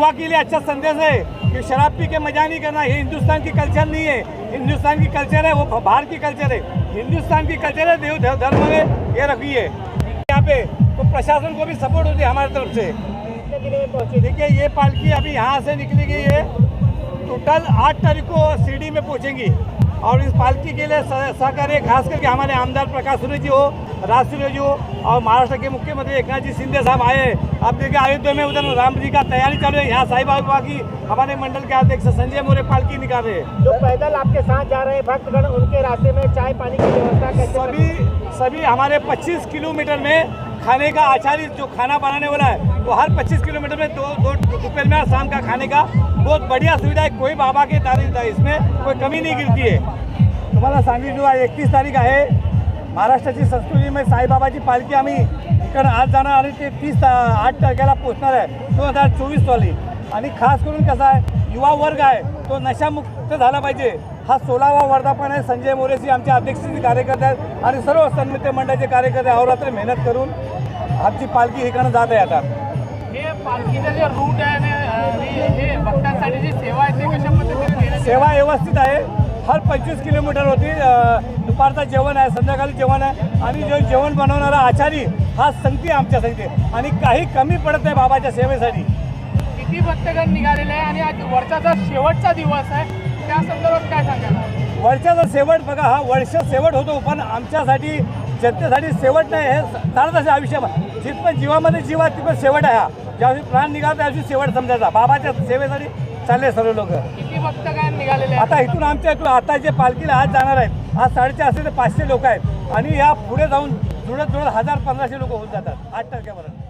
के लिए अच्छा संदेश है कि शराब पी के मज़ा नहीं करना, ये हिंदुस्तान की कल्चर नहीं है। हिंदुस्तान की कल्चर है, वो बाहर की कल्चर है। हिंदुस्तान की कल्चर है, देव धर्म में ये रखिए यहाँ पे तो प्रशासन को भी सपोर्ट होती है हमारी तरफ़ से। देखिए, ये पालकी अभी यहाँ से निकली गई है। टोटल आठ तारीख को सीडी में पहुंचेंगी और इस पालकी के लिए सह- सहकार्य खास करके हमारे आमदार प्रकाश सूर्य जी हो राज सूर्य जी और महाराष्ट्र के मुख्यमंत्री एकनाथ जी शिंदे साहब आए हैं। अब देखिए अयोध्या में उधर राम जी का तैयारी चालू है। यहाँ साई बाबा की हमारे मंडल के अध्यक्ष संजय मोरे पालकी निकाल रहे हैं। जो पैदल आपके साथ जा रहे हैं भक्तगण उनके रास्ते में चाय पानी की व्यवस्था सभी सभी हमारे 25 किलोमीटर में खाने का आचार्य जो खाना बनाने वाला है वो हर 25 किलोमीटर में दो दो दोपहर में शाम का खाने का। बहुत बढ़िया सुविधा है कोई बाबा के तारीख इसमें कोई कमी नहीं गिरती है। तुम्हाला सांगितलं आज एकतीस तारीख आहे महाराष्ट्राची संस्कृती में साईबाबाची पालखी आम्ही इकडं आज जाणार आणि ते तीस आठ तारखेला पोचणार आहे. दोन हजार चोवीस साली. आणि खास करून कसा आहे युवा वर्ग आहे तो नशामुक्त झाला पाहिजे. हा सोळावा वर्धापन आहे. संजय मोरेशी आमचे अध्यक्षाचे कार्यकर्ते आहेत आणि सर्व सन्मित्र मंडळाचे कार्यकर्ते अहोरात्र मेहनत करून आमची पालखी इकडनं जात आहे आता. हे पालखीचं जे रूट आहे हे भक्तांसाठी जी सेवा आहे ते कशा पद्धतीने देण्यात सेवा व्यवस्थित आहे. हर पंचवीस किलोमीटर होती. दुपारचं जेवण आहे संध्याकाळी जेवण आहे. आणि जो जेवण बनवणारा आचारी हा संगती आमच्या संगती आणि काही कमी पडत नाही बाबाच्या सेवेसाठी. किती भक्तगण निघालेले आहे आणि आज वर्षाचा शेवटचा दिवस आहे. त्या संदर्भात काय सांगाल? वर्षाचा शेवट बघा हा वर्ष शेवट होतो पण आमच्यासाठी जनतेसाठी शेवट नाही हे चालत असे आयुष्यामध्ये जिथपण जीवामध्ये जीव आहे तिथं शेवट आहे हा. ज्यावेळी प्राण निघाला त्यावेळी शेवट समजायचा. बाबाच्या सेवेसाठी चालले सर्व लोक. किती भक्तगण निघालेले आहेत? आता इथून आमच्या इथून आता जे पालखीला आज जाणार आहेत आज साडेचार असले तर पाचशे लोक आहेत. आणि या पुढे जाऊन जुळत जुळत हजार पंधराशे लोक होऊन जातात. आठ तारखेपर्यंत